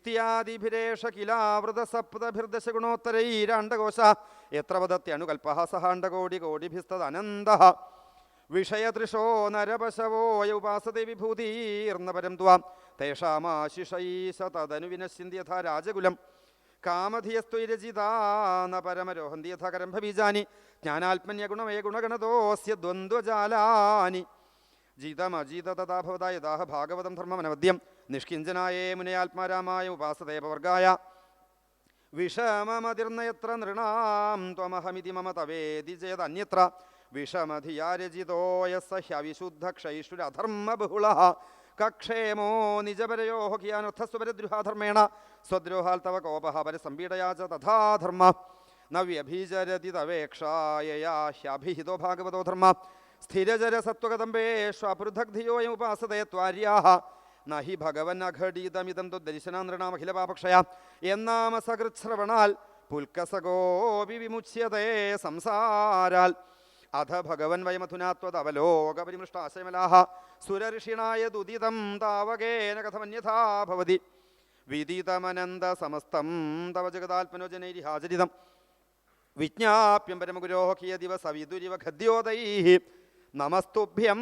ഇത്യാദിഭിരേഷ കിലാവൃത സപ്തഭിർദശഗുണോത്തരൈരാണ്ടകോശ എത്ര വദത്യണുകൽപ്പ സഹാണ്ടകോടി കോടിഭിസ്തദനന്ത വിഷയതൃശോ നരപശവോയ ഉപാസത്തെ വിഭൂതീർന്നപരം ത്വാം. തേഷാമാശിഷൈശ യഥാ രാജകുലം. കാമധിയസ്ത്വരചിതാന പരമരോഹന്തി യഥാ കരംഭബീജാനി ജ്ഞാനാത്മന്യ ഗുണമേ ഗുണഗണതോസ്യ ദ്വന്ദ്വജാലാനി. ജിതമജിത തഥാ ഭവതാ യഥാഹ ഭാഗവതം ധർമ്മമനവദ്യം. നിഷ്കിഞ്ചനായേ മുനയാത്മാരാമായ ഉപാസദേവവർഗായ വിഷമതിർന്നയത്ര നൃണാം ത്വമഹമിതി മമ തവേദി ചേതന്യത്ര വിഷമധിയാരചിതോയ സഹ്യവിശുദ്ധക്ഷൈഷുരധർമ്മബഹുള കക്ഷേമോ നിജപരയോ കിയാനർത്ഥസ്വപരദ്രുഹാധർമ്മേണ സ്വദ്രോഹാൽ തവ കോപ പരസംപീഡയാ ച തഥാധർമ്മ ന വ്യഭിചരതി തവേക്ഷായയാ ഹ്യഭിഹിതോ ഭാഗവതോ ധർമ്മ. സ്ഥിരചരസത്വകദംബേഷ്വപൃഥഗ്ധിയോയമുപാസതേ ത്വാര്യാഹ. നഹി ഭഗവൻ അഘടീതമിതം ദർശനാനൃണാമഖിലപാപക്ഷയ എന്നാമ സകൃശ്രവണാൽ പുൽക്കസഗോപി വിമുച്യതേ സംസാരാൽ. അധ ഭഗവൻ വയമധുനാത്വതവലോകപരിമൃഷ്ടാശയമലാഹ സുരഋഷിണായ ദുദിതം താവകേന കഥമന്യഥാ ഭവതി. വിദിതമനന്ത സമസ്തം തവ ജഗതാത്മനോജനൈരി ജനൈരിഹാചരിതം വിജ്ഞാപ്യം പരമഗുരോഹിയ ദിവസ വിദുരിവ ഖദ്യോദൈ. നമസ്തുഭ്യം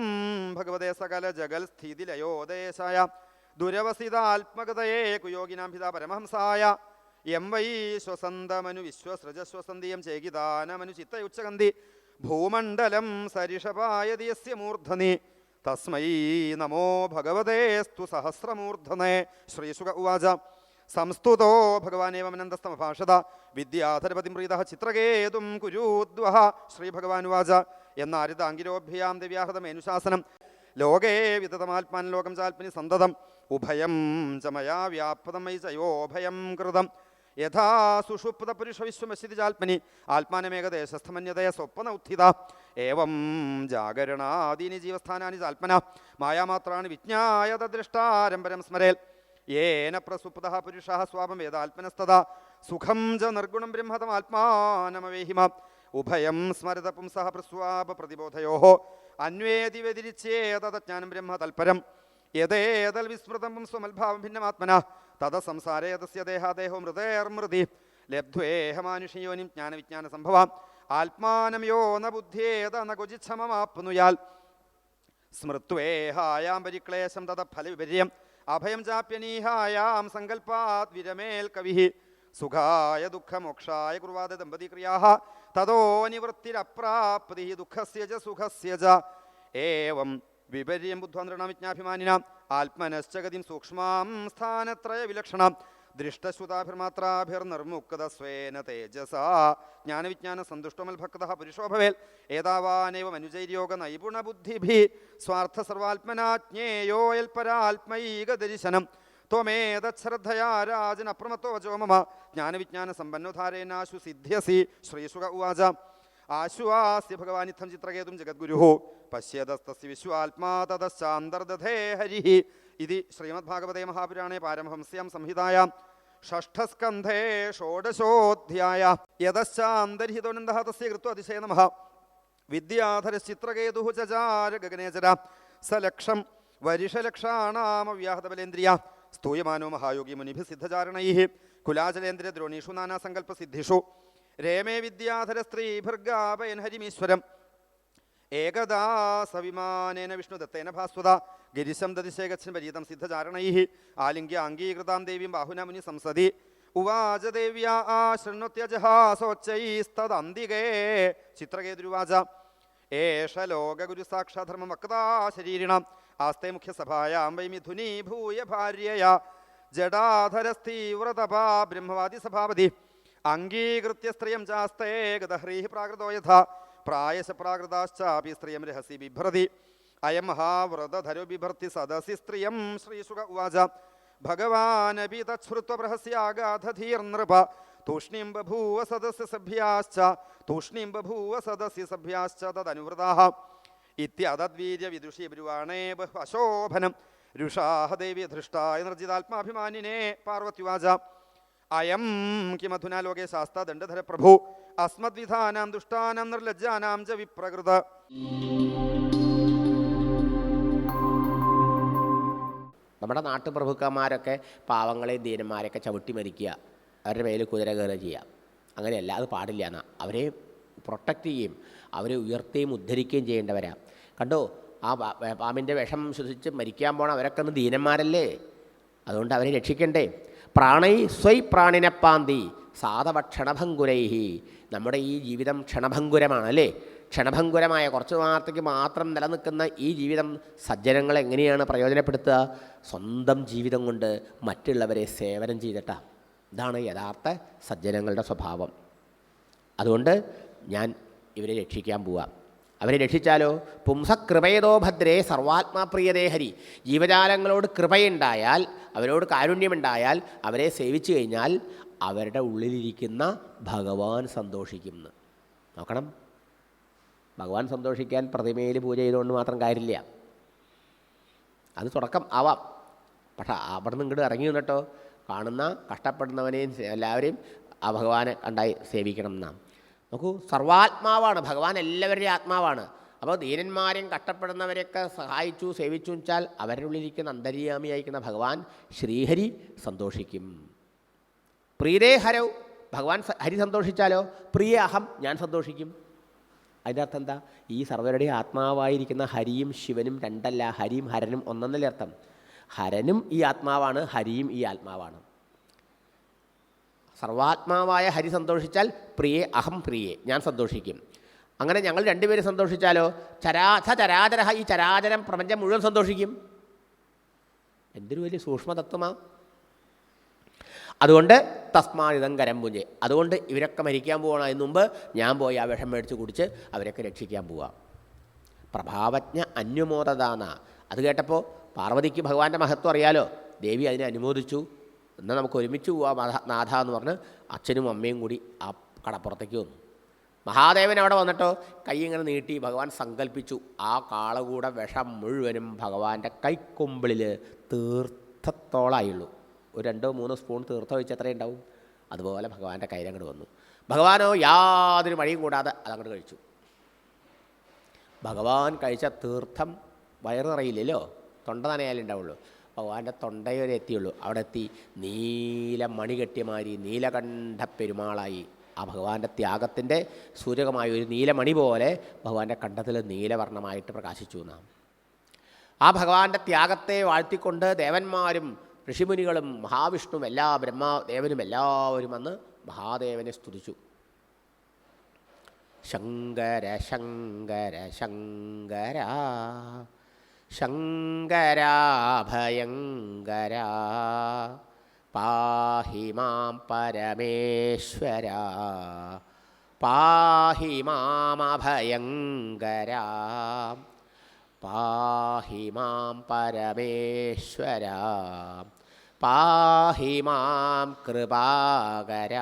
ഭഗവതേ സകല ജഗൽ സ്ഥിതിലയോദേശായ ദുരവസിതാത്മകതയെ കുയോഗിനാം കുയോഗിനാംഭിത പരമഹംസായ. M Y ശ്വസന്തമനു വിശ്വസൃജശ്വസന്തിയം ചേകിദാനമനു ചിത്തയുച്ചകന്തി ഭൂമണ്ഡലം സരിഷപായതിയസ്യ മൂർധനി. തസ്മൈ നമോ ഭഗവതേസ്തു സഹസ്രമൂർധനേ. ശ്രീശുക ഉവാച. സംസ്തുതോ ഭഗവാനേവമനന്തസ്തമഭാഷത വിദ്യാധരപതിം പ്രീത ചിത്രകേതും കുരൂദ്വഹ. ശ്രീഭഗവാനുവാച. എന്നാരിതാങ്കിരോഭ്യാം ദിവ്യാഹൃതമേനുശാസനം ലോകേ വിതതമാത്മാൻ ലോകം ചാൽപ്പനി സന്തതം. ഉഭയം ചമയാ മയാ വ്യാപൃതം മയി ചയോഭയം കൃതം. യഥാ സുഷുപ്ത പുരുഷ വിശ്വമശിതി ചാൽപ്പനി. ആത്മാനമേകദേശസ്ഥമന്യതയ സ്വപ്ന ഉത്ഥിത ഏവം ജാഗരണാദീനി ജീവസ്ഥാനാനി ചാൽപ്പന. മായാമാത്രാണ് വിജ്ഞായത ദൃഷ്ടാരംഭരം സ്മരേൽ. യേന പ്രസുപ്ത പുരുഷ സ്വാപം വേദാത്മനസ്തദാ സുഖം ച നിർഗുണം ബ്രഹ്മതമാത്മാനമവേഹിമ. ഉഭയം സ്മരത പുംസഹ പ്രസ്വാപ പ്രതിബോധയോ. അന്വേതി വ്യതിരിച്ചേതജ്ഞാനം ബ്രഹ്മ തൽപരം. യഥേതൽ വിസ്മൃതം സ്വമൽഭാവം ഭിന്നമാത്മന. തത സംസാരേ തസ്യ ദേഹാദേഹോ മൃതേർമൃതി ലബ്ധ്വേഹമാനുഷയോനിം ജ്ഞാനവിജ്ഞാന സംഭവാം. ആത്മാനം യോ ന ബുദ്ധ്യേത ന ക്വചിച്ഛമമാപ്നുയാൽ. സ്മൃത്വേഹായാം പരിക്ലേശം തത ഫലവിപര്യം. അഭയം ചാപ്യനീഹായാം സങ്കൽപ്പാത് വിരമേൽ കവി സുഖായ ദുഃഖമോക്ഷായ കുർവാദ ദമ്പതി ക്രിയാ തതോ നിവൃത്തിരപ്രാപ്തി ദുഃഖസ്യജ സുഖസ്യജ ഏവം വിപര്യം ബുദ്ധ്വന്ത്രണ വിജ്ഞാഭിമാനിന ആത്മനശ്ചഗതിം സൂക്ഷ്മാം സ്ഥാനത്രയ വിലക്ഷണം. ദൃഷ്ടശ്രുതാഭിർമാത്രാഭിർനിർമുക്ത സ്വേന തേജസ. ജ്ഞാനവിജ്ഞാന സന്തുഷ്ടമൽഭക്ത പുരുഷോ ഭവേൽ ഏതാവാനേവ മനുജൈര്യോഗ നൈപുണബുദ്ധിഭി. സ്വാർത്ഥ സർവാത്മനാജ്ഞേയോയൽപരാത്മൈക ദർശനം ത്വമേതശ്രദ്ധയാ രാജൻ അപ്രമത്തോ വചോ മമ. ജ്ഞാനവിജ്ഞാന സമ്പന്നോധാരേനാശു സിദ്ധ്യസി ശ്രീസുക ഉവാച. ആശുവാസ്യ ഭഗവാനിത്തം ചിത്രകേതും ജഗദ്ഗുരു. പശ്യതസ്തസ് വിശ്വാത്മാ തതശ്ചാന്തർദധേ ഹരി. ഇതി ശ്രീമദ്ഭാഗവതേ മഹാപുരാണേ പാരമഹംസ്യാം സംഹിതായാം ഷഷ്ഠസ്കന്ധേ ഷോഡശോധ്യായ. യതശ്ചാന്തർഹിതോനന്ദ തസ്യ കൃത്വ അതിശയ നമഃ. വിദ്യാധരശ്ചിത്രകേതു ചചാര ഗഗനേചര. സലക്ഷം. വരിഷലക്ഷാണാമവ്യാഹതബലേന്ദ്രിയ. സ്തൂയമാനോ മഹായോഗി മുനിഭി സിദ്ധചാരണൈ കുലാചലേന്ദ്ര ദ്രോണീഷു നാനാസങ്കല്പ സിദ്ധിഷു രേമേ വിദ്യാധര സ്ത്രീഭർഗാപയൻ ഹരിമീശ്വരം ഏകദാ സവിമാനേന വിഷ്ണുദത്തേന ഭാസ്വത ഗിരിശം ദതിശേഖൻ പരീതം സിദ്ധചാരണൈ ആലിംഗ്യ അംഗീകൃതാം ദേവീം ബാഹുന മുനി സംസതി ഉവാച ദേവ്യാ ശൃണ്വത്യജഹാസോച്ചൈസ്തദന്തികേ ചിത്രകേതുരുവാച ഏഷ ലോകഗുരു സാക്ഷാധർമ്മ വക്താ ശരീരണം. ആസ്തേ മുഖ്യസഭായാം വൈ മിഥുനീ ഭൂയ ഭാര്യയാ. ജഡാധരസ്ഥീവ്രതപാ ബ്രഹ്മവാദി സഭാപതി. അംഗീകൃത്യ സ്ത്രീയം ചാസ്തേ ഗതഹ്രീ പ്രാകൃതോ യഥ. പ്രായശ പ്രാകൃതാശ്ചാപി സ്ത്രീയം രഹസി ബിഭ്രതി. അയം മഹാവ്രതധരു ബിഭർത്തി സദസി സ്ത്രീയം ശ്രീസുക ഉവാച. ഭഗവാനപി തച്ഛ്രുത്വ പ്രഹസ്യാഗാധീർനൃപ തൂഷ്ണീം ബഭൂവ സദസ്യ സഭ്യാശ്ച തൂഷ്ണീം ബഭൂവ സദസ്യ സഭ്യാശ്ച തദനുവൃതാഹ ഇത്യതദ്വീര്യ വിദുഷി ബ്രുവാണേ അശോഭനം രുഷാഹ ദേവി ധൃഷ്ടായ നിർജിതാത്മാഭിമാനിനെ പാർവത്യുവാച। അയം കിമധുനാ ലോകേ ശാസ്ത ദണ്ഡധര പ്രഭു അസ്മദ്വിധാനാം ദുഷ്ടാനാം നിർലജ്ജാനാം ച വിപ്രകൃത। നമ്മുടെ നാട്ടുപ്രഭുക്കന്മാരൊക്കെ പാവങ്ങളെയും ദീനന്മാരെയൊക്കെ ചവിട്ടി മരിക്കുക। അവരുടെ മേലിൽ കുതിര കയറുക ചെയ്യുക അങ്ങനെയല്ല അത് പാടില്ല എന്നാ. അവരെ പ്രൊട്ടക്റ്റ് ചെയ്യുകയും അവരെ ഉയർത്തുകയും ഉദ്ധരിക്കുകയും ചെയ്യേണ്ടവരാ. കണ്ടോ? ആ പാമ്പിന്റെ വിഷം ശ്വസിച്ച് മരിക്കാൻ പോണ അവരൊക്കെ ഒന്ന് ദീനന്മാരല്ലേ? അതുകൊണ്ട് അവരെ രക്ഷിക്കണ്ടേ. പ്രാണൈ സ്വൈ പ്രാണിനപ്പാന്തി സാധവ ക്ഷണഭങ്കുരൈഹി നമ്മുടെ ഈ ജീവിതം ക്ഷണഭങ്കുരമാണ് അല്ലേ ക്ഷണഭങ്കുരമായ കുറച്ച് നാളത്തേക്ക് മാത്രം നിലനിൽക്കുന്ന ഈ ജീവിതം സജ്ജനങ്ങൾ എങ്ങനെയാണ് പ്രയോജനപ്പെടുത്തുക? സ്വന്തം ജീവിതം കൊണ്ട് മറ്റുള്ളവരെ സേവനം ചെയ്തിട്ടാണ് ഇതാണ് യഥാർത്ഥ സജ്ജനങ്ങളുടെ സ്വഭാവം. അതുകൊണ്ട് ഞാൻ ഇവരെ രക്ഷിക്കാൻ പോവാം. അവരെ രക്ഷിച്ചാലോ? പുംസകൃപയതോ ഭദ്രേ സർവാത്മാപ്രിയതേ ഹരി. ജീവജാലങ്ങളോട് കൃപയുണ്ടായാൽ അവരോട് കാരുണ്യമുണ്ടായാൽ അവരെ സേവിച്ചു കഴിഞ്ഞാൽ അവരുടെ ഉള്ളിലിരിക്കുന്ന ഭഗവാൻ സന്തോഷിക്കും നോക്കണം. ഭഗവാൻ സന്തോഷിക്കാൻ പ്രതിമയിൽ പൂജ ചെയ്തുകൊണ്ട് മാത്രം കാര്യമില്ല. അത് തുടക്കം ആവാം. പക്ഷേ അവിടെ നിന്ന് ഇങ്ങോട്ട് ഇറങ്ങി നിന്നിട്ടോ. കാണുന്ന കഷ്ടപ്പെടുന്നവനെയും എല്ലാവരെയും ആ ഭഗവാനെ കണ്ടായി സേവിക്കണം എന്നാണ് നോക്കൂ സർവാത്മാവാണ് ഭഗവാൻ എല്ലാവരുടെയും ആത്മാവാണ്. അപ്പോൾ ധീരന്മാരെയും കഷ്ടപ്പെടുന്നവരെയൊക്കെ സഹായിച്ചു സേവിച്ചു വെച്ചാൽ അവരുടെ ഉള്ളിലിരിക്കുന്ന അന്തര്യാമിയായിരിക്കുന്ന ഭഗവാൻ ശ്രീഹരി സന്തോഷിക്കും. പ്രീതേ ഹരവ് ഭഗവാൻ ഹരി സന്തോഷിച്ചാലോ? പ്രിയ അഹം ഞാൻ സന്തോഷിക്കും. അതിന്റെ അർത്ഥം എന്താ? ഈ സർവരുടെയും ആത്മാവായിരിക്കുന്ന ഹരിയും ശിവനും രണ്ടല്ല ഹരിയും ഹരനും ഒന്നെന്നല്ലേ അർത്ഥം? ഹരനും ഈ ആത്മാവാണ് ഹരിയും ഈ ആത്മാവാണ്. സർവാത്മാവായ ഹരി സന്തോഷിച്ചാൽ പ്രിയെ അഹം പ്രിയെ ഞാൻ സന്തോഷിക്കും. അങ്ങനെ ഞങ്ങൾ രണ്ടുപേരും സന്തോഷിച്ചാലോ? ചരാഥ ചരാചര ഈ ചരാചരം പ്രപഞ്ചം മുഴുവൻ സന്തോഷിക്കും. എന്തൊരു വലിയ സൂക്ഷ്മതത്വമാ. അതുകൊണ്ട് തസ്മാനിതം കരം പുഞ്ചെ അതുകൊണ്ട് ഇവരൊക്കെ മരിക്കാൻ പോകണം അതിന് മുമ്പ് ഞാൻ പോയി ആ വിഷം മേടിച്ച് കുടിച്ച് അവരൊക്കെ രക്ഷിക്കാൻ പോവാം. പ്രഭാവജ്ഞ അന്യമോദദാന അത് കേട്ടപ്പോൾ പാർവതിക്ക് ഭഗവാന്റെ മഹത്വം അറിയാലോ? ദേവി അതിനെ അനുമോദിച്ചു. എന്നാൽ നമുക്ക് ഒരുമിച്ച് പോവാം നാഥ എന്ന് പറഞ്ഞ് അച്ഛനും അമ്മയും കൂടി ആ കടപ്പുറത്തേക്ക് വന്നു. മഹാദേവൻ അവിടെ വന്നിട്ടോ കൈ ഇങ്ങനെ നീട്ടി ഭഗവാൻ സങ്കല്പിച്ചു ആ കാളകൂടെ വിഷം മുഴുവനും ഭഗവാന്റെ കൈക്കൊമ്പിളിൽ തീർത്ഥത്തോളായുള്ളൂ. ഒരു രണ്ടോ മൂന്നോ സ്പൂൺ തീർത്ഥം വെച്ച് എത്രയും ഉണ്ടാവും. അതുപോലെ ഭഗവാന്റെ കയ്യിലങ്ങോട്ട് വന്നു. ഭഗവാനോ യാതൊരു മഴയും കൂടാതെ അതങ്ങോട്ട് കഴിച്ചു. ഭഗവാൻ കഴിച്ച തീർത്ഥം വയറ് നിറയില്ലല്ലോ തൊണ്ട നനയാലേ ഉണ്ടാവുള്ളൂ. ഭഗവാന്റെ തൊണ്ടയെ വരെ എത്തിയുള്ളൂ. അവിടെ എത്തി നീല മണി കെട്ടിയ മാതിരി നീലകണ്ഠ പെരുമാളായി. ആ ഭഗവാന്റെ ത്യാഗത്തിന്റെ സൂചകമായ ഒരു നീലമണി പോലെ ഭഗവാന്റെ കണ്ഠത്തിൽ നീലവർണമായിട്ട് പ്രകാശിച്ചു നാം. ആ ഭഗവാന്റെ ത്യാഗത്തെ വാഴ്ത്തിക്കൊണ്ട് ദേവന്മാരും ഋഷിമുനികളും മഹാവിഷ്ണുവും എല്ലാ ബ്രഹ്മദേവനും എല്ലാവരും വന്ന് മഹാദേവനെ സ്തുതിച്ചു. ശങ്കര ശങ്കര ശങ്കര ശങ്കരാഭയങ്കര. പാഹി മാം പരമേശ്വര. പാഹി മാമഭയങ്കര പാഹി മാം പരമേശ്വര. പാഹി മാം കൃപാകര.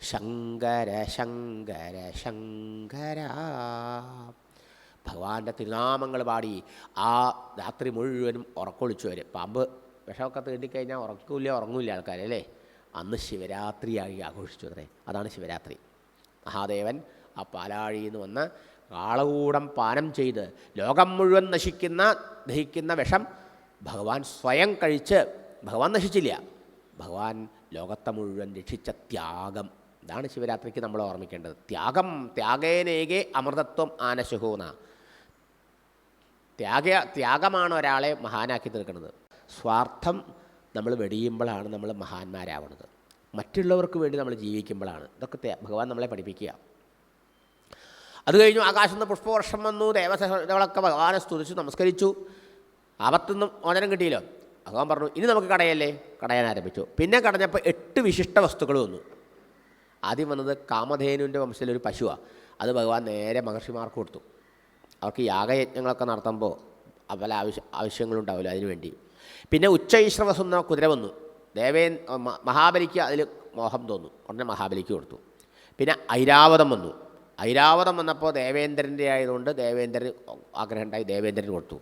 ശങ്കര ശങ്കര ശങ്കര. ഭഗവാന്റെ തിരുനാമങ്ങൾ പാടി ആ രാത്രി മുഴുവനും ഉറക്കൊളിച്ചു വരും. പാമ്പ് വിഷമൊക്കെ തീണ്ടിക്കഴിഞ്ഞാൽ ഉറക്കില്ല ഉറങ്ങില്ല ആൾക്കാർ അല്ലേ? അന്ന് ശിവരാത്രിയായി ആഘോഷിച്ചു അത്രേ. അതാണ് ശിവരാത്രി. മഹാദേവൻ ആ പാലാഴിയിൽ നിന്ന് വന്ന് കാളകൂടം പാനം ചെയ്ത് ലോകം മുഴുവൻ നശിക്കുന്ന ദഹിക്കുന്ന വിഷം ഭഗവാൻ സ്വയം കഴിച്ച് ഭഗവാൻ നശിച്ചില്ല. ഭഗവാൻ ലോകത്തെ മുഴുവൻ രക്ഷിച്ച ത്യാഗം. ഇതാണ് ശിവരാത്രിക്ക് നമ്മൾ ഓർമ്മിക്കേണ്ടത്. ത്യാഗം ത്യാഗേനേകെ അമൃതത്വം ആനശുഹൂന ത്യാഗ ത്യാഗമാണ് ഒരാളെ മഹാനാക്കി തീർക്കുന്നത്. സ്വാർത്ഥം നമ്മൾ വെടിയുമ്പോഴാണ് നമ്മൾ മഹാന്മാരാവുന്നത് മറ്റുള്ളവർക്ക് വേണ്ടി നമ്മൾ ജീവിക്കുമ്പോഴാണ്. ഇതൊക്കെ ഭഗവാൻ നമ്മളെ പഠിപ്പിക്കുക. അത് കഴിഞ്ഞു ആകാശത്ത് പുഷ്പവർഷം വന്നു ദേവതകളൊക്കെ ഭഗവാനെ സ്തുതിച്ചു നമസ്കരിച്ചു. ആപത്തൊന്നും മോചനം കിട്ടിയില്ല. ഭഗവാൻ പറഞ്ഞു ഇനി നമുക്ക് കടയല്ലേ? കടയാൻ ആരംഭിച്ചു. പിന്നെ കടഞ്ഞപ്പോൾ എട്ട് വിശിഷ്ട വസ്തുക്കൾ വന്നു. ആദ്യം വന്നത് കാമധേനുവിന്റെ വംശത്തിലൊരു പശുവാണ് അത് ഭഗവാൻ നേരെ മഹർഷിമാർക്ക് കൊടുത്തു. അവർക്ക് യാഗയജ്ഞങ്ങളൊക്കെ നടത്തുമ്പോൾ പല ആവശ്യ ആവശ്യങ്ങളുണ്ടാവില്ല അതിനുവേണ്ടി പിന്നെ ഉച്ചൈശ്രവസ് എന്ന കുതിര വന്നു. ദേവേൻ മഹാബലിക്ക് അതിൽ മോഹം തോന്നു. ഉടനെ മഹാബലിക്ക് കൊടുത്തു. പിന്നെ ഐരാവതം വന്നു. ഐരാവതം വന്നപ്പോൾ ദേവേന്ദ്രന്റെ ആയതുകൊണ്ട് ദേവേന്ദ്രൻ ആഗ്രഹം ഉണ്ടായി ദേവേന്ദ്രന് കൊടുത്തു.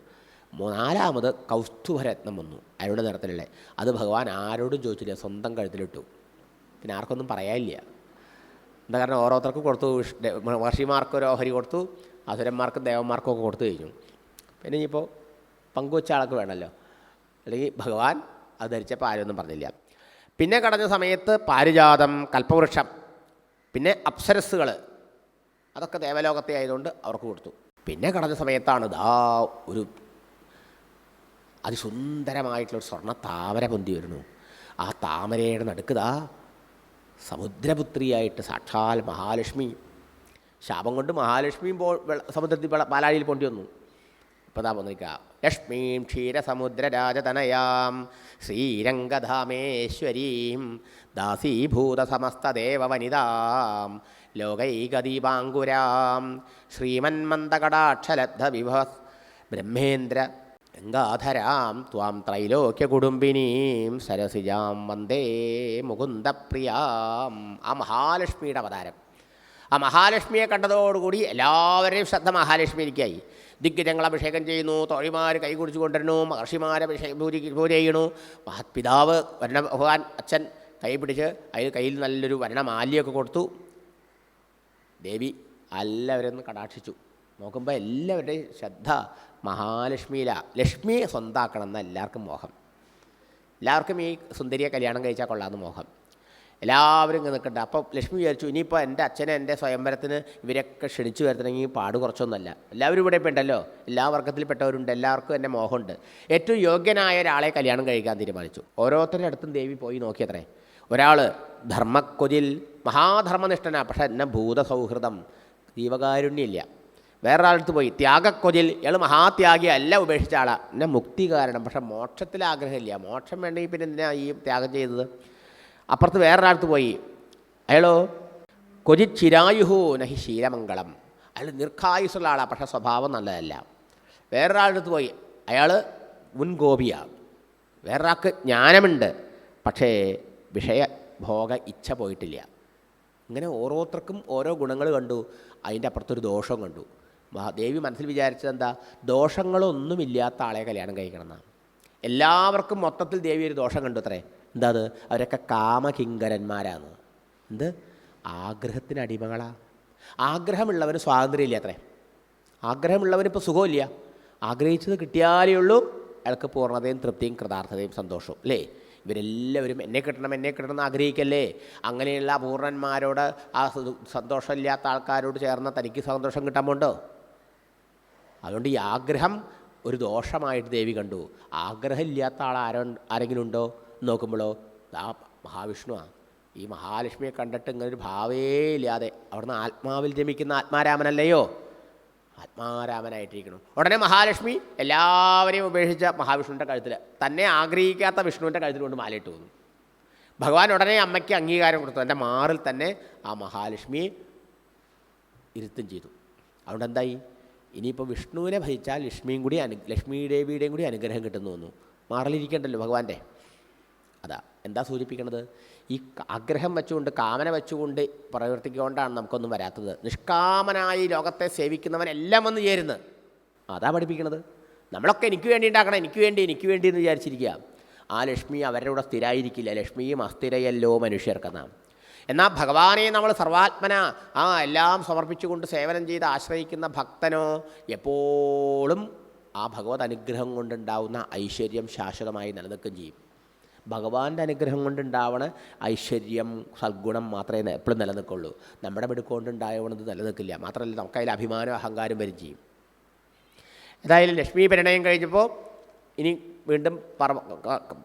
നാലാമത് കൗസ്തുഭരത്നം വന്നു അരുടെ നിറത്തിലുള്ള. അത് ഭഗവാൻ ആരോടും ചോദിച്ചില്ല സ്വന്തം കഴുത്തിലിട്ടു. പിന്നെ ആർക്കൊന്നും പറയാനില്ല. എന്താ കാരണം ഓരോരുത്തർക്കും കൊടുത്തു മഹർഷിമാർക്കൊരു ഓഹരി കൊടുത്തു. അസുരന്മാർക്കും ദേവന്മാർക്കും ഒക്കെ കൊടുത്തു കഴിഞ്ഞു. പിന്നെ ഇനിയിപ്പോൾ പങ്കുവച്ച ആൾക്ക് വേണമല്ലോ. അല്ലെങ്കിൽ ഭഗവാൻ അത് ധരിച്ചപ്പോൾ ആരൊന്നും പറഞ്ഞില്ല. പിന്നെ കടഞ്ഞ സമയത്ത് പാരിജാതം കൽപ്പവൃക്ഷം പിന്നെ അപ്സരസ്സുകൾ അതൊക്കെ ദേവലോകത്തെ ആയതുകൊണ്ട് അവർക്ക് കൊടുത്തു. പിന്നെ കടഞ്ഞ സമയത്താണ് ദാ ഒരു അതിസുന്ദരമായിട്ടുള്ള ഒരു സ്വർണ താമര പൊന്തി വരുന്നു. ആ താമരയുടെ നടുക്കുതാ സമുദ്രപുത്രിയായിട്ട് സാക്ഷാൽ മഹാലക്ഷ്മി ശാപം കൊണ്ട് മഹാലക്ഷ്മിയും പോ സമുദ്രത്തിൽ പാലാഴിയിൽ പോണ്ടി വന്നു. ഇപ്പോൾ താ പോന്നിരിക്കുക ലക്ഷ്മീം ക്ഷീരസമുദ്രരാജതനയാം ശ്രീരംഗധാമേശ്വരീം ദാസീഭൂതസമസ്തദേവവനിതാം ലോകൈകദീപാങ്കുരാം ശ്രീമന്മന്ദകടാക്ഷലബ്ധ വിഭവ ബ്രഹ്മേന്ദ്ര ഗംഗാധരാം ത്വാം ത്രൈലോക്യകുടുംബിനീം സരസിജാം വന്ദേ മുകുന്ദപ്രിയാം. ആ മഹാലക്ഷ്മിയുടെ അവതാരം. ആ മഹാലക്ഷ്മിയെ കണ്ടതോടുകൂടി എല്ലാവരെയും ശ്രദ്ധ മഹാലക്ഷ്മിയിലേക്കായി. ദിഗ്ഗജങ്ങൾ അഭിഷേകം ചെയ്യുന്നു തോഴിമാർ കൈ കുടിച്ചു കൊണ്ടിരുന്നു മഹർഷിമാർ അഭിഷേകം പൂജ പൂജ ചെയ്യണു മഹത്പിതാവ് വരണ ഭഗവാൻ അച്ഛൻ കൈ പിടിച്ച് അതിൽ കയ്യിൽ നല്ലൊരു വരണമാലിയൊക്കെ കൊടുത്തു. ദേവി എല്ലാവരും ഒന്ന് കടാക്ഷിച്ചു. നോക്കുമ്പോൾ എല്ലാവരുടെയും ശ്രദ്ധ മഹാലക്ഷ്മിയിലാണ് ലക്ഷ്മിയെ സ്വന്താക്കണം എന്ന എല്ലാവർക്കും മോഹം. എല്ലാവർക്കും ഈ സുന്ദരിയെ കല്യാണം കഴിച്ചാൽ കൊള്ളാമെന്ന് മോഹം. എല്ലാവരും ഇങ്ങനെ നിൽക്കണ്ട അപ്പോൾ ലക്ഷ്മി വിചാരിച്ചു ഇനിയിപ്പോൾ എന്റെ അച്ഛനെ എന്റെ സ്വയംവരത്തിന് ഇവരൊക്കെ ക്ഷണിച്ചു വരുത്തണമെങ്കിൽ പാട് കുറച്ചൊന്നുമല്ല എല്ലാവരും ഇവിടെ ഇപ്പോൾ ഉണ്ടല്ലോ. എല്ലാ വർഗത്തിൽപ്പെട്ടവരുണ്ട്. എല്ലാവർക്കും എന്റെ മോഹമുണ്ട്. ഏറ്റവും യോഗ്യനായ ഒരാളെ കല്യാണം കഴിക്കാൻ തീരുമാനിച്ചു. ഓരോരുത്തരുടെ അടുത്തും ദേവി പോയി നോക്കിയത്രേ. ഒരാൾ ധർമ്മക്കൊതിൽ മഹാധർമ്മനിഷ്ഠനാ പക്ഷേ എന്നെ ഭൂതസൗഹൃദം ജീവകാരുണ്യമില്ല. വേറൊരാളടുത്ത് പോയി. ത്യാഗക്കൊതിൽ ഇയാൾ മഹാത്യാഗി അല്ല ഉപേക്ഷിച്ച ആളാണ് എന്നെ മുക്തി കാരണം പക്ഷേ മോക്ഷത്തിൽ ആഗ്രഹമില്ല. മോക്ഷം വേണ്ടെങ്കിൽ പിന്നെ എന്തിനാണ് ഈ ത്യാഗം ചെയ്തത്? അപ്പുറത്ത് വേറൊരാൾക്ക് പോയി. അയാളോ കൊതി ചിരായുഹോ നഹി ശീലമംഗളം. അയാൾ ദീർഘായുസുള്ള ആളാണ് പക്ഷേ സ്വഭാവം നല്ലതല്ല. വേറൊരാളടുത്ത് പോയി. അയാൾ മുൻകോപിയാണ് വേറൊരാൾക്ക് ജ്ഞാനമുണ്ട് പക്ഷേ വിഷയ ഭോഗ ഇച്ഛ പോയിട്ടില്ല. ഇങ്ങനെ ഓരോരുത്തർക്കും ഓരോ ഗുണങ്ങൾ കണ്ടു. അതിന്റെ അപ്പുറത്തൊരു ദോഷം കണ്ടു. മഹാദേവി മനസ്സിൽ വിചാരിച്ചത് എന്താ ദോഷങ്ങളൊന്നുമില്ലാത്ത ആളെ കല്യാണം കഴിക്കണം എന്നാണ്. എല്ലാവർക്കും മൊത്തത്തിൽ ദേവി ഒരു ദോഷം കണ്ടു അത്രേ. എന്താ അത്? അവരൊക്കെ കാമകിങ്കരന്മാരാണ് എന്ത്? ആഗ്രഹത്തിന് അടിമകളാ. ആഗ്രഹമുള്ളവന് സ്വാതന്ത്ര്യമില്ല അത്രേ. ആഗ്രഹമുള്ളവന് ഇപ്പോൾ സുഖമില്ല. ആഗ്രഹിച്ചത് കിട്ടിയാലേ ഉള്ളൂ. അയാൾക്ക് പൂർണതയും തൃപ്തിയും കൃതാർത്ഥതയും സന്തോഷവും അല്ലേ? ഇവരെല്ലാവരും എന്നെ കിട്ടണം എന്നെ കിട്ടണം എന്ന് ആഗ്രഹിക്കല്ലേ? അങ്ങനെയുള്ള അപൂർണന്മാരോട് ആ സന്തോഷമില്ലാത്ത ആൾക്കാരോട് ചേർന്ന തനിക്ക് സന്തോഷം കിട്ടാൻ പോണ്ടോ? അതുകൊണ്ട് ഈ ആഗ്രഹം ഒരു ദോഷമായിട്ട് ദേവി കണ്ടു. ആഗ്രഹമില്ലാത്ത ആൾ ആരോ ആരെങ്കിലും ഉണ്ടോ? നോക്കുമ്പോഴോ ആ മഹാവിഷ്ണുവാണ് ഈ മഹാലക്ഷ്മിയെ കണ്ടിട്ട് ഇങ്ങനെ ഒരു ഭാവേ ഇല്ലാതെ അവിടുന്ന് ആത്മാവിൽ ജമിക്കുന്ന ആത്മാരാമനല്ലയോ? ആത്മാരാമനായിട്ടിരിക്കണം ഉടനെ മഹാലക്ഷ്മി എല്ലാവരെയും ഉപേക്ഷിച്ച മഹാവിഷ്ണുവിന്റെ കഴുത്തിൽ തന്നെ ആഗ്രഹിക്കാത്ത വിഷ്ണുവിന്റെ കഴുത്തിൽ കൊണ്ട് മാലയിട്ട് വന്നു ഭഗവാൻ ഉടനെ അമ്മയ്ക്ക് അംഗീകാരം കൊടുത്തു. എന്റെ മാറിൽ തന്നെ ആ മഹാലക്ഷ്മിയെ ഇരുത്തും ചെയ്തു. അതുകൊണ്ട് എന്തായി? ഇനിയിപ്പോൾ വിഷ്ണുവിനെ ഭജിച്ചാൽ ലക്ഷ്മിയും കൂടി അനു ലക്ഷ്മി ദേവിയുടെയും കൂടി അനുഗ്രഹം കിട്ടുന്നു വന്നു മാറിലിരിക്കണ്ടല്ലോ ഭഗവാന്റെ. അതാ എന്താ സൂചിപ്പിക്കുന്നത് ഈ ആഗ്രഹം വെച്ചുകൊണ്ട് കാമന വെച്ചുകൊണ്ട് പ്രവർത്തിക്കൊണ്ടാണ് നമുക്കൊന്നും വരാത്തത്. നിഷ്കാമനായി ലോകത്തെ സേവിക്കുന്നവനെല്ലാം വന്ന് ചേരുന്നത്. അതാ പഠിപ്പിക്കുന്നത് നമ്മളൊക്കെ എനിക്ക് വേണ്ടി ഉണ്ടാക്കണം എനിക്ക് വേണ്ടി എനിക്ക് വേണ്ടി എന്ന് വിചാരിച്ചിരിക്കുക. ആ ലക്ഷ്മി അവരുടെ കൂടെ സ്ഥിരമായിരിക്കില്ല ലക്ഷ്മിയും അസ്ഥിരയല്ലോ മനുഷ്യർക്കെന്നാണ് എന്നാൽ ഭഗവാനെ നമ്മൾ സർവാത്മന ആ എല്ലാം സമർപ്പിച്ചുകൊണ്ട് സേവനം ചെയ്ത് ആശ്രയിക്കുന്ന ഭക്തനോ എപ്പോഴും ആ ഭഗവത് അനുഗ്രഹം കൊണ്ടുണ്ടാവുന്ന ഐശ്വര്യം ശാശ്വതമായി നിലനിൽക്കുകയും ചെയ്യും. ഭഗവാന്റെ അനുഗ്രഹം കൊണ്ടുണ്ടാവണ ഐശ്വര്യം സദ്ഗുണം മാത്രമേ എപ്പോഴും നിലനിൽക്കുള്ളൂ. നമ്മുടെ മിടുക്കൊണ്ടുണ്ടായവണത് നിലനിൽക്കില്ല. മാത്രമല്ല നമുക്കതിൽ അഭിമാനം അഹങ്കാരം വരും ചെയ്യും. ഏതായാലും ലക്ഷ്മി പരിണയം കഴിഞ്ഞപ്പോൾ ഇനി വീണ്ടും പറ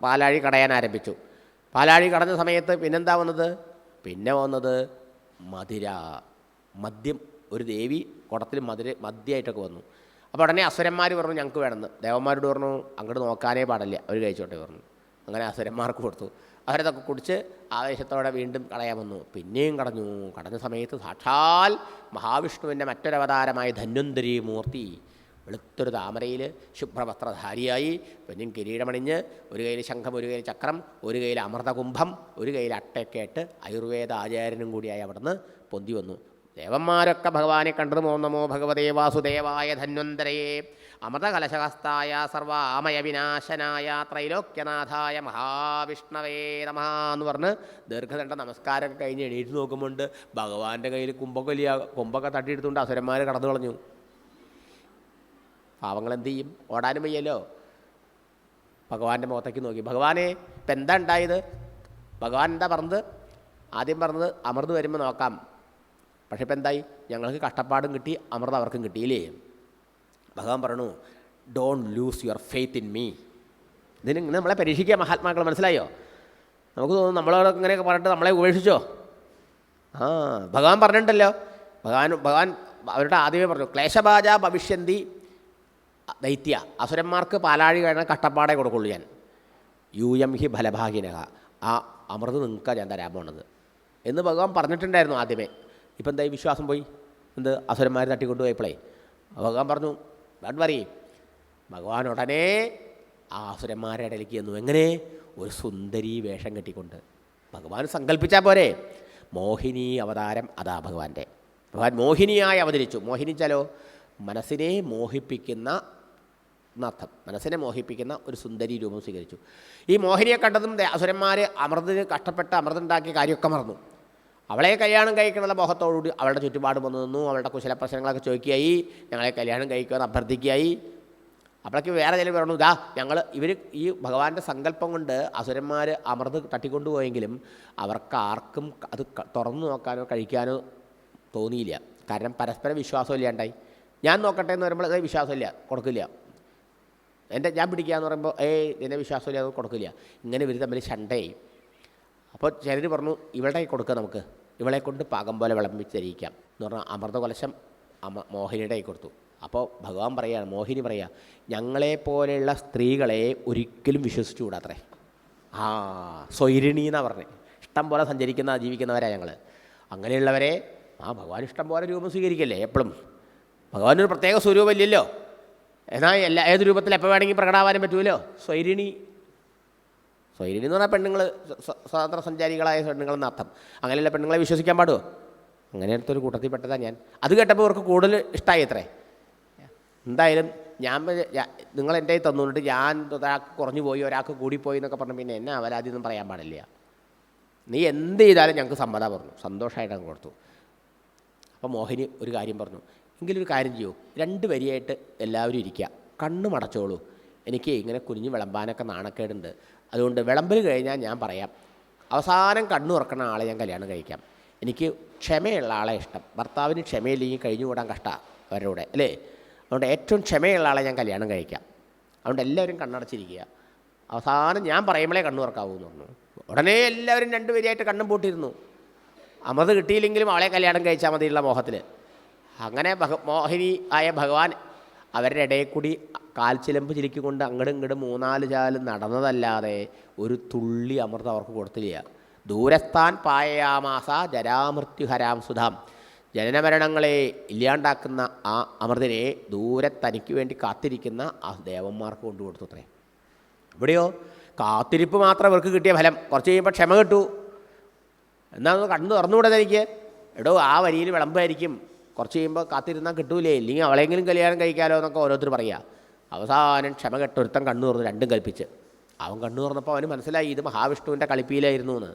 പാലാഴി കടയാൻ ആരംഭിച്ചു. പാലാഴി കടന്ന സമയത്ത് പിന്നെന്താ വന്നത്? പിന്നെ വന്നത് മധുര. മദ്യം ഒരു ദേവി കുടത്തിൽ മധുര മദ്യമായിട്ടൊക്കെ വന്നു. അപ്പോൾ ഉടനെ അസുരന്മാർ പറഞ്ഞു ഞങ്ങൾക്ക് വേണമെന്ന്. ദേവന്മാരോട് പറഞ്ഞു അങ്ങോട്ട് നോക്കാനേ പാടില്ല. അവർ കഴിച്ചോട്ടെ പറഞ്ഞു. അങ്ങനെ അസുരന്മാർക്ക് കൊടുത്തു. അവരതൊക്കെ കുടിച്ച് ആവേശത്തോടെ വീണ്ടും കളയാൻ വന്നു. പിന്നെയും കടഞ്ഞു കടഞ്ഞ സമയത്ത് സാക്ഷാൽ മഹാവിഷ്ണുവിന്റെ മറ്റൊരവതാരമായ ധന്വന്തരി മൂർത്തി വെളുത്തൊരു താമരയിൽ ശുഭ്രവസ്ത്രധാരിയായി പിന്നെയും കിരീടമണിഞ്ഞ് ഒരു കയ്യിൽ ശംഖം ഒരു കയ്യിൽ ചക്രം ഒരു കയ്യിൽ അമൃതകുംഭം ഒരു കയ്യിൽ അട്ടയൊക്കെ ആയിട്ട് ആയുർവേദ ആചാര്യനും കൂടിയായി അവിടുന്ന് പൊന്തി വന്നു. ദേവന്മാരൊക്കെ ഭഗവാനെ കണ്ടത് മോന്നമോ നമോ ഭഗവതേ വാസുദേവായ ധന്വന്തരയെ. അമൃതകലശഹസ്തായ സർവാമയ വിനാശനായ ത്രൈലോക്യനാഥായ മഹാവിഷ്ണവേ നമ എന്ന് പറഞ്ഞ് ദീർഘദണ്ഡ നമസ്കാരമൊക്കെ കഴിഞ്ഞ് എണീറ്റ് നോക്കുമ്പോണ്ട് ഭഗവാന്റെ കയ്യിൽ കുമ്പൊക്കെ കുംഭൊക്കെ തട്ടിയെടുത്തുകൊണ്ട് അസുരന്മാർ കടന്നു കളഞ്ഞു. പാവങ്ങൾ എന്ത് ചെയ്യും? ഓടാനും വയ്യല്ലോ. ഭഗവാന്റെ മുഖത്തേക്ക് നോക്കി. ഭഗവാനെ ഇപ്പം എന്താ ഉണ്ടായത്? ഭഗവാൻ എന്താ പറഞ്ഞത്? ആദ്യം പറഞ്ഞത് അമൃത് വരുമ്പോൾ നോക്കാം. പക്ഷെ ഇപ്പം എന്തായി? ഞങ്ങൾക്ക് കഷ്ടപ്പാടും കിട്ടി അമൃത അവർക്കും കിട്ടിയില്ലേ? ഭഗവാൻ പറഞ്ഞു don't lose your faith in me ഇതിന് നമ്മളെ പരീക്ഷിക്കുക മഹാത്മാക്കൾ മനസ്സിലായോ? നമുക്ക് തോന്നുന്നു നമ്മളോട് ഇങ്ങനെയൊക്കെ പറഞ്ഞിട്ട് നമ്മളെ ഉപേക്ഷിച്ചോ? ആ ഭഗവാൻ പറഞ്ഞിട്ടുണ്ടല്ലോ. ഭഗവാൻ ഭഗവാൻ അവരുടെ ആദ്യമേ പറഞ്ഞു ക്ലേശബാജ ഭവിഷ്യന്തി ദൈത്യ. അസുരന്മാർക്ക് പാലാഴി കഴിഞ്ഞ കഷ്ടപ്പാടേ കൊടുക്കുള്ളൂ ഞാൻ. യൂയം ഹി ഫലഭാഗിനക ആ അമൃത് നിങ്ങൾക്ക് ഞാൻ തരാൻ പോണത്. എന്ന് ഭഗവാൻ പറഞ്ഞിട്ടുണ്ടായിരുന്നു ആദ്യമേ. ഇപ്പം എന്തായി വിശ്വാസം പോയി? എന്ത് അസുരന്മാർ തട്ടിക്കൊണ്ടുപോയപ്പോളേ ഭഗവാൻ പറഞ്ഞു വേണ്ട വറി ഭഗവാൻ ഉടനെ ആ അസുരന്മാരെ ഇടയിലേക്ക് ചെന്നു. എങ്ങനെ? ഒരു സുന്ദരി വേഷം കെട്ടിക്കൊണ്ട്. ഭഗവാൻ സങ്കല്പിച്ചാൽ പോരെ. മോഹിനി അവതാരം അതാ ഭഗവാന്റെ. ഭഗവാൻ മോഹിനിയായി അവതരിച്ചു. മോഹിനിച്ചാലോ? മനസ്സിനെ മോഹിപ്പിക്കുന്ന എന്നർത്ഥം മനസ്സിനെ മോഹിപ്പിക്കുന്ന ഒരു സുന്ദരി രൂപം സ്വീകരിച്ചു. ഈ മോഹിനിയെ കണ്ടതും അസുരന്മാർ അമൃതിന് കഷ്ടപ്പെട്ട് അമൃതുണ്ടാക്കിയ കാര്യമൊക്കെ മറന്നു. അവളെ കല്യാണം കഴിക്കണമെന്ന മോഹത്തോടുകൂടി അവളുടെ ചുറ്റുപാട് വന്നു നിന്നു. അവളുടെ കുശല പ്രശ്നങ്ങളൊക്കെ ചോദിക്കുകയായി ഞങ്ങളെ കല്യാണം കഴിക്കുമെന്ന് അഭ്യർത്ഥിക്കുകയായി. അപ്പോഴേക്ക് വേറെ ചില പറഞ്ഞു ഇതാ ഞങ്ങൾ ഇവർ ഈ ഭഗവാന്റെ സങ്കല്പം കൊണ്ട് അസുരന്മാർ അമൃത് തട്ടിക്കൊണ്ടുപോയെങ്കിലും അവർക്ക് ആർക്കും അത് തുറന്നു നോക്കാനോ കഴിക്കാനോ തോന്നിയില്ല. കാരണം പരസ്പരം വിശ്വാസം ഇല്ലാണ്ടായി. ഞാൻ നോക്കട്ടെ എന്ന് പറയുമ്പോൾ അതേ വിശ്വാസമില്ല. കൊടുക്കില്ല. എന്റെ ഞാൻ പിടിക്കാന്ന് പറയുമ്പോൾ ഏയ് എന്നെ വിശ്വാസമില്ല അത് കൊടുക്കില്ല. ഇങ്ങനെ ഇവർ തമ്മിൽ ശണ്ടയായി. അപ്പോൾ ചിലർ പറഞ്ഞു ഇവളുടെ കൊടുക്കുക നമുക്ക്. ഇവളെ കൊണ്ട് പാകം പോലെ വിളമ്പിച്ചിരിക്കാം എന്ന് പറഞ്ഞാൽ അമൃതകലശം അമ മോഹിനിയുടെ കൊടുത്തു. അപ്പോൾ ഭഗവാൻ പറയുകയാണ് മോഹിനി പറയുക ഞങ്ങളെപ്പോലെയുള്ള സ്ത്രീകളെ ഒരിക്കലും വിശ്വസിച്ചുകൂടാത്രേ. ആ സ്വൈരിണി എന്നാണ് പറഞ്ഞത് ഇഷ്ടം പോലെ സഞ്ചരിക്കുന്ന ജീവിക്കുന്നവരാണ് ഞങ്ങൾ അങ്ങനെയുള്ളവരെ ആ ഭഗവാൻ ഇഷ്ടം പോലെ രൂപം സ്വീകരിക്കല്ലേ എപ്പോഴും ഭഗവാനൊരു പ്രത്യേക സ്വരൂപമില്ലല്ലോ. എന്നാൽ എല്ലാ ഏത് രൂപത്തിൽ എപ്പോൾ വേണമെങ്കിൽ പ്രകടാവാനും പറ്റുമല്ലോ സ്വൈരിണി സ്വൈരിണി എന്ന് പറഞ്ഞാൽ പെണ്ണുങ്ങൾ സ്വതന്ത്ര സഞ്ചാരികളായ പെണ്ണുങ്ങളെന്ന് അർത്ഥം. അങ്ങനെയുള്ള പെണ്ണുങ്ങളെ വിശ്വസിക്കാൻ പാടുമോ അങ്ങനെ ഒരു കൂട്ടത്തിൽ പെട്ടതാണ് ഞാൻ. അത് കേട്ടപ്പോൾ ഇവർക്ക് കൂടുതൽ ഇഷ്ടമായി അത്രേ. എന്തായാലും ഞാൻ നിങ്ങൾ എന്റെ കയ്യിൽ തന്നുകൊണ്ട് ഞാൻ ഒരാൾക്ക് കുറഞ്ഞു പോയി ഒരാൾക്ക് കൂടിപ്പോയി എന്നൊക്കെ പറഞ്ഞു പിന്നെ എന്നെ അവരാദ്യമൊന്നും പറയാൻ പാടില്ല. നീ എന്ത് ചെയ്താലും ഞങ്ങൾക്ക് സമ്മതം പറഞ്ഞു. സന്തോഷമായിട്ട് അങ്ങ് കൊടുത്തു. അപ്പോൾ മോഹിനി ഒരു കാര്യം പറഞ്ഞു. എങ്കിലൊരു കാര്യം ചെയ്യൂ. രണ്ട് വരിയായിട്ട് എല്ലാവരും ഇരിക്കുക കണ്ണ് മടച്ചോളൂ. എനിക്ക് ഇങ്ങനെ കുനിഞ്ഞ് വിളമ്പാനൊക്കെ നാണക്കേടുണ്ട്. അതുകൊണ്ട് വിളമ്പൽ കഴിഞ്ഞാൽ ഞാൻ പറയാം. അവസാനം കണ്ണു തുറക്കുന്ന ആളെ ഞാൻ കല്യാണം കഴിക്കാം. എനിക്ക് ക്ഷമയുള്ള ആളെ ഇഷ്ടം. ഭർത്താവിന് ക്ഷമയില്ലെങ്കിൽ കഴിഞ്ഞു കൂടാൻ കഷ്ടമാണ് അവരുടെ അല്ലേ? അതുകൊണ്ട് ഏറ്റവും ക്ഷമയുള്ള ആളെ ഞാൻ കല്യാണം കഴിക്കാം. അതുകൊണ്ട് എല്ലാവരും കണ്ണടച്ചിരിക്കുക. അവസാനം ഞാൻ പറയുമ്പോഴേ കണ്ണു തുറക്കാവൂ എന്ന് പറഞ്ഞു. ഉടനെ എല്ലാവരും രണ്ടുപേരെയായിട്ട് കണ്ണും പൂട്ടിയിരുന്നു. അമൃത് കിട്ടിയില്ലെങ്കിലും അവളെ കല്യാണം കഴിച്ചാൽ മതിയുള്ള മോഹത്തിൽ അങ്ങനെ ഭഗ മോഹിനി ആയ ഭഗവാൻ അവരുടെ ഇടയിൽ കൂടി കാൽച്ചിലമ്പ് ചിരിക്കൊണ്ട് അങ്ങടും ഇങ്ങടും മൂന്നാൽ ചാലും നടന്നതല്ലാതെ ഒരു തുള്ളി അമൃതം അവർക്ക് കൊടുത്തില്ല. ദൂരസ്ഥാൻ പായയാമാസ ജരാമൃത്യുഹരാം സുധാം. ജനനമരണങ്ങളെ ഇല്ലാണ്ടാക്കുന്ന ആ അമൃതിനെ ദൂരെ തനിക്ക് വേണ്ടി കാത്തിരിക്കുന്ന ആ ദേവന്മാർക്ക് കൊണ്ടു കൊടുത്തു അത്രേ ഇവിടെയോ കാത്തിരിപ്പ് മാത്രം ഇവർക്ക് കിട്ടിയ ഫലം. കുറച്ച് കഴിയുമ്പോൾ ക്ഷമ കിട്ടു. എന്നാൽ കണ്ണു തുറന്നുകൂടെ തനിക്ക്. എടോ ആ വരിയിൽ വിളമ്പായിരിക്കും. കുറച്ച് കഴിയുമ്പോൾ കാത്തിരുന്നാൽ കിട്ടൂലേ. ഇല്ലെങ്കിൽ അവളെങ്കിലും കല്യാണം കഴിക്കാലോ എന്നൊക്കെ ഓരോരുത്തർ പറയുക അവസാനം ക്ഷമ കെട്ടൊരുത്തൻ കണ്ണു തുറന്നു രണ്ടും കൽപ്പിച്ച്. അവൻ കണ്ണു തുറന്നപ്പോൾ അവന് മനസ്സിലായി ഇത് മഹാവിഷ്ണുവിന്റെ കളിപ്പിയിലായിരുന്നു എന്ന്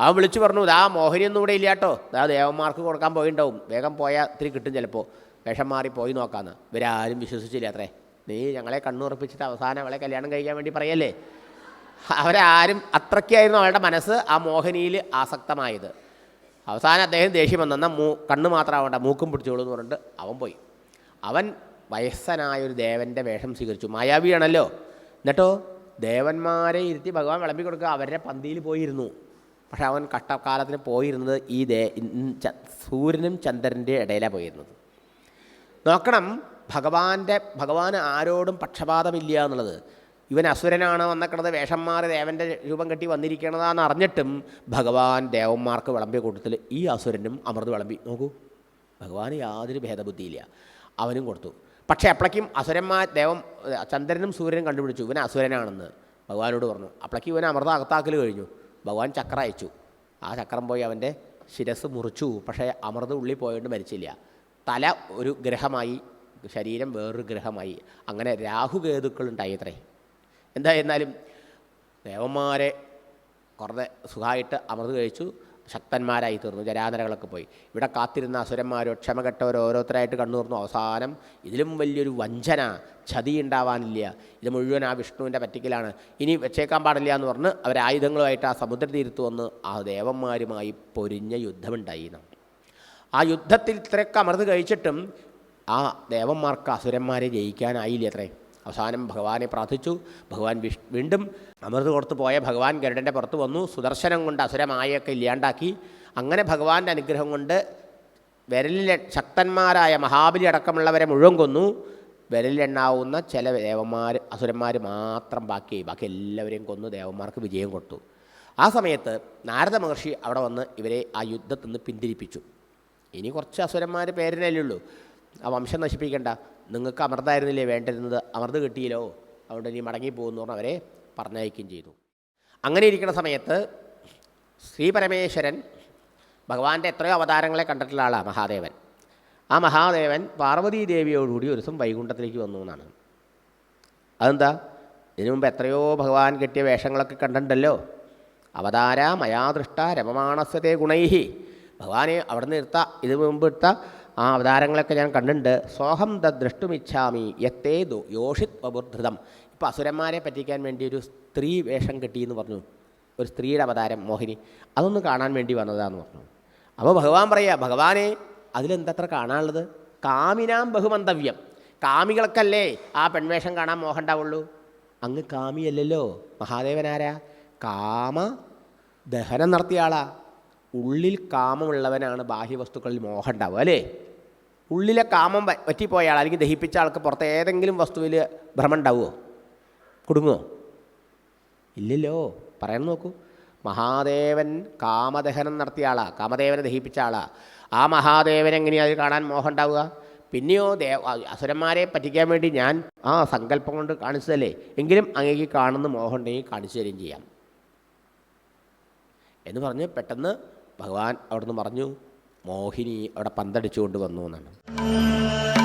അവൻ വിളിച്ചു പറഞ്ഞു ഇതാ മോഹിനിയൊന്നും ഇവിടെ ഇല്ലാട്ടോ. അതാ ദേവന്മാർക്ക് കൊടുക്കാൻ പോയിണ്ടാവും. വേഗം പോയാൽ ഇത്തിരി കിട്ടും ചിലപ്പോൾ വേഷം മാറി പോയി നോക്കാമെന്ന് ഇവരാരും വിശ്വസിച്ചില്ല അത്രേ. നീ ഞങ്ങളെ കണ്ണുറപ്പിച്ചിട്ട് അവസാനം അവളെ കല്യാണം കഴിക്കാൻ വേണ്ടി പറയല്ലേ? അവരാരും അത്രയ്ക്കായിരുന്നു അവളുടെ മനസ്സ് ആ മോഹിനിയിൽ ആസക്തമായത്. അവസാനം അദ്ദേഹം ദേഷ്യം വന്നെന്നാൽ മൂ കണ്ണ് മാത്രമാവണ്ട മൂക്കും പിടിച്ചോളൂ എന്ന് പറഞ്ഞിട്ട് അവൻ പോയി. അവൻ വയസ്സനായ ഒരു ദേവന്റെ വേഷം സ്വീകരിച്ചു. മായാവിയാണല്ലോ. എന്നിട്ടോ ദേവന്മാരെ ഇരുത്തി ഭഗവാൻ വിളമ്പി കൊടുക്കുക അവരുടെ പന്തിയിൽ പോയിരുന്നു. പക്ഷെ അവൻ കട്ടക്കാലത്തിന് പോയിരുന്നത് ഈ ദേ സൂര്യനും ചന്ദ്രന്റെ ഇടയിലാണ് പോയിരുന്നത്. നോക്കണം ഭഗവാന്റെ ഭഗവാൻ ആരോടും പക്ഷപാതമില്ല എന്നുള്ളത്. ഇവൻ അസുരനാണ് വന്നക്കിടത് വേഷം മാറി ദേവന്റെ രൂപം കെട്ടി വന്നിരിക്കണതാന്ന് അറിഞ്ഞിട്ടും ഭഗവാൻ ദേവന്മാർക്ക് വിളമ്പിയ കൂട്ടത്തിൽ ഈ അസുരനും അമൃത് വിളമ്പി. നോക്കൂ ഭഗവാന് യാതൊരു ഭേദബുദ്ധിയില്ല. അവനും കൊടുത്തു. പക്ഷേ അപ്പോഴേക്കും അസുരന്മാർ ദേവം ചന്ദ്രനും സൂര്യനും കണ്ടുപിടിച്ചു ഇവൻ അസുരനാണെന്ന്. ഭഗവാനോട് പറഞ്ഞു അപ്പോഴേക്കും ഇവൻ അമൃത അകത്താക്കൽ കഴിഞ്ഞു. ഭഗവാൻ ചക്രം അയച്ചു. ആ ചക്രം പോയി അവന്റെ ശിരസ് മുറിച്ചു പക്ഷേ അമൃത ഉള്ളിൽ പോയതുകൊണ്ട് മരിച്ചില്ല. തല ഒരു ഗ്രഹമായി ശരീരം വേറൊരു ഗ്രഹമായി. അങ്ങനെ രാഹുകേതുക്കൾ ഉണ്ടായത്രേ എന്തായിരുന്നാലും ദേവന്മാരെ കുറേ സുഖമായിട്ട് അമൃത് കഴിച്ചു ശക്തന്മാരായി തീർന്നു ജരാനരകളൊക്കെ പോയി. ഇവിടെ കാത്തിരുന്ന അസുരന്മാരോ ക്ഷമകെട്ടവരോ ഓരോരുത്തരായിട്ട് കണ്ണൂർന്നു അവസാനം ഇതിലും വലിയൊരു വഞ്ചന ചതി ഉണ്ടാവാനില്ല. ഇത് മുഴുവൻ ആ വിഷ്ണുവിന്റെ പറ്റിക്കലാണ്. ഇനി വെച്ചേക്കാൻ പാടില്ല എന്ന് പറഞ്ഞ് അവർ ആയുധങ്ങളുമായിട്ട് ആ സമുദ്രതീരത്ത് വന്ന് ആ ദേവന്മാരുമായി പൊരിഞ്ഞ യുദ്ധമുണ്ടായി. ആ യുദ്ധത്തിൽ ഇത്രയൊക്കെ അമൃത് കഴിച്ചിട്ടും ആ ദേവന്മാർക്ക് അസുരന്മാരെ ജയിക്കാനായില്ല അത്രേ. അവസാനം ഭഗവാനെ പ്രാർത്ഥിച്ചു. ഭഗവാൻ വീണ്ടും അമൃത് കൊടുത്ത് പോയ ഭഗവാൻ ഗരുഡന്റെ പുറത്ത് വന്നു. സുദർശനം കൊണ്ട് അസുരമായൊക്കെ ഇല്ലാണ്ടാക്കി. അങ്ങനെ ഭഗവാന്റെ അനുഗ്രഹം കൊണ്ട് വിരലിലെ ശക്തന്മാരായ മഹാബലി അടക്കമുള്ളവരെ മുഴുവൻ കൊന്നു. വിരലിലെണ്ണാവുന്ന ചില ദേവന്മാർ അസുരന്മാർ മാത്രം ബാക്കിയായി ബാക്കി എല്ലാവരെയും കൊന്നു. ദേവന്മാർക്ക് വിജയം കൊടുത്തു. ആ സമയത്ത് നാരദ മഹർഷി അവിടെ വന്ന് ഇവരെ ആ യുദ്ധത്തിൽ നിന്ന് പിന്തിരിപ്പിച്ചു. ഇനി കുറച്ച് അസുരന്മാർ പേരിനല്ലേ ഉള്ളൂ. ആ വംശം നശിപ്പിക്കണ്ട. നിങ്ങൾക്ക് അമൃതായിരുന്നില്ലേ വേണ്ടിരുന്നത് അമൃത് കിട്ടിയില്ലോ. അതുകൊണ്ട് ഇനി മടങ്ങിപ്പോകുന്നു പറഞ്ഞ് അവരെ പറഞ്ഞയക്കുകയും ചെയ്തു. അങ്ങനെ ഇരിക്കുന്ന സമയത്ത് ശ്രീ പരമേശ്വരൻ ഭഗവാന്റെ എത്രയോ അവതാരങ്ങളെ കണ്ടിട്ടുള്ള ആളാണ് മഹാദേവൻ. ആ മഹാദേവൻ പാർവതീ ദേവിയോടുകൂടി ഒരു ദിവസം വൈകുണ്ഠത്തിലേക്ക് വന്നു എന്നാണ്. അതെന്താ? ഇതിനു മുമ്പ് എത്രയോ ഭഗവാൻ കെട്ടിയ വേഷങ്ങളൊക്കെ കണ്ടിട്ടുണ്ടല്ലോ. അവതാര മയാദൃഷ്ട രമമാണസ്വത്തെ ഗുണൈഹി. ഭഗവാനെ അവിടെ നിന്ന് എടുത്ത ഇതിനു മുമ്പ് എടുത്ത ആ അവതാരങ്ങളൊക്കെ ഞാൻ കണ്ടിട്ടുണ്ട്. സോഹം ദൃഷ്ടുമിച്ഛാമി യത്തേ ദു യോഷിത് വപുർധൃതം ഇപ്പോൾ അസുരന്മാരെ പറ്റിക്കാൻ വേണ്ടി ഒരു സ്ത്രീ വേഷം കിട്ടിയെന്ന് പറഞ്ഞു. ഒരു സ്ത്രീയുടെ അവതാരം മോഹിനി. അതൊന്ന് കാണാൻ വേണ്ടി വന്നതാന്ന് പറഞ്ഞു. അപ്പോൾ ഭഗവാൻ പറയുക ഭഗവാനെ അതിലെന്തത്ര കാണാനുള്ളത്? കാമിനാം ബഹുമന്തവ്യം. കാമികൾക്കല്ലേ ആ പെൺവേഷം കാണാൻ മോഹം ഉണ്ടാവുള്ളൂ അങ്ങ് കാമിയല്ലല്ലോ. മഹാദേവനാരാ? കാമ ദഹനം നടത്തിയ ആളാ. ഉള്ളിൽ കാമമുള്ളവനാണ് ബാഹ്യവസ്തുക്കളിൽ മോഹം ഉണ്ടാവുക അല്ലേ? ഉള്ളിലെ കാമം പറ്റിപ്പോയ ആൾ അല്ലെങ്കിൽ ദഹിപ്പിച്ച ആൾക്ക് പുറത്ത് ഏതെങ്കിലും വസ്തുവിൽ ഭ്രമം ഉണ്ടാവുമോ കുടുങ്ങുമോ ഇല്ലല്ലോ. പറയാൻ നോക്കൂ. മഹാദേവൻ കാമദഹനം നടത്തിയ ആളാ. കാമദേവനെ ദഹിപ്പിച്ച ആളാ. ആ മഹാദേവൻ എങ്ങനെയാണ് അത് കാണാൻ മോഹം ഉണ്ടാവുക? പിന്നെയോ ദേവ അസുരന്മാരെ പറ്റിക്കാൻ വേണ്ടി ഞാൻ ആ സങ്കല്പം കൊണ്ട് കാണിച്ചതല്ലേ? എങ്കിലും അങ്ങേക്ക് കാണുന്ന മോഹം ഉണ്ടെങ്കിൽ കാണിച്ചു തരികയും ചെയ്യാം. എന്ന് പറഞ്ഞ് പെട്ടെന്ന് ഭഗവാൻ അവിടുന്ന് പറഞ്ഞു മോഹിനി അവിടെ പന്തടിച്ചുകൊണ്ട് വന്നു എന്നാണ്.